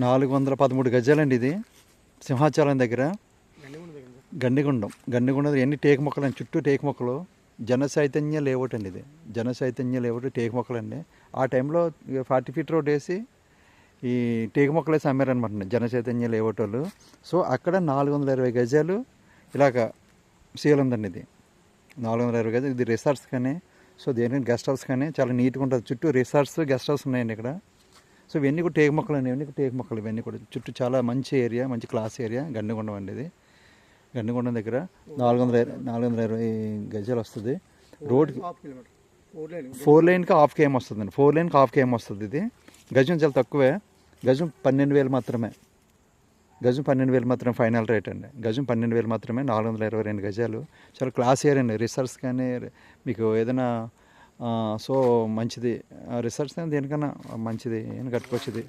నాలుగు వందల పదమూడు గజాలండి ఇది. సింహాచలం దగ్గర. గండిగుండం. గండిగుండం ఎన్ని టేకు మొక్కలు అండి? చుట్టూ టేకు మొక్కలు. జన చైతన్య లేఅవుట్ అండి ఇది. జన చైతన్య లేఅవుట్ టేకు మొక్కలు అండి. ఆ టైంలో ఫార్టీ ఫీట్ రోడ్ వేసి ఈ టేకు మొక్కలు వేసి అమ్మారనమాట జన చైతన్య లేఅవుట్ వాళ్ళు. సో అక్కడ నాలుగు వందల ఇరవై గజాలు ఇలాగ సీల్ ఉందండి ఇది. నాలుగు వందల ఇరవై గజాలు. ఇది రిసార్ట్స్ కానీ సో దేని గెస్ట్ హౌస్ కానీ చాలా నీట్గా ఉంటుంది. చుట్టూ రిసార్ట్స్ గెస్ట్ హౌస్ ఉన్నాయండి ఇక్కడ. సో ఇవన్నీ కూడా టేకు మొక్కలు కూడా టేకు మొక్కలు ఇవన్నీ కూడా. చుట్టూ చాలా మంచి ఏరియా మంచి క్లాస్ ఏరియా గండిగుండం అండి ఇది. గండిగుండం దగ్గర నాలుగు వందల నాలుగు వందల ఇరవై గజాలు వస్తుంది. రోడ్ ఫోర్ లైన్ ఫోర్ లైన్కి హాఫ్ కేఎం వస్తుందండి. ఫోర్ లైన్కి హాఫ్ కేఎం వస్తుంది ఇది. గజం చాలా తక్కువే. గజం పన్నెండు వేలు మాత్రమే. గజం పన్నెండు వేలు మాత్రమే ఫైనల్ రేట్ అండి. గజం పన్నెండు వేలు మాత్రమే నాలుగు వందల ఇరవై రెండు గజాలు. చాలా క్లాస్ ఏరియా అండి. రిసర్చ్ కానీ మీకు ఏదైనా సో మంచిది. రిసర్చ్ దేనికన్నా మంచిది నేను కట్టుకోవచ్చు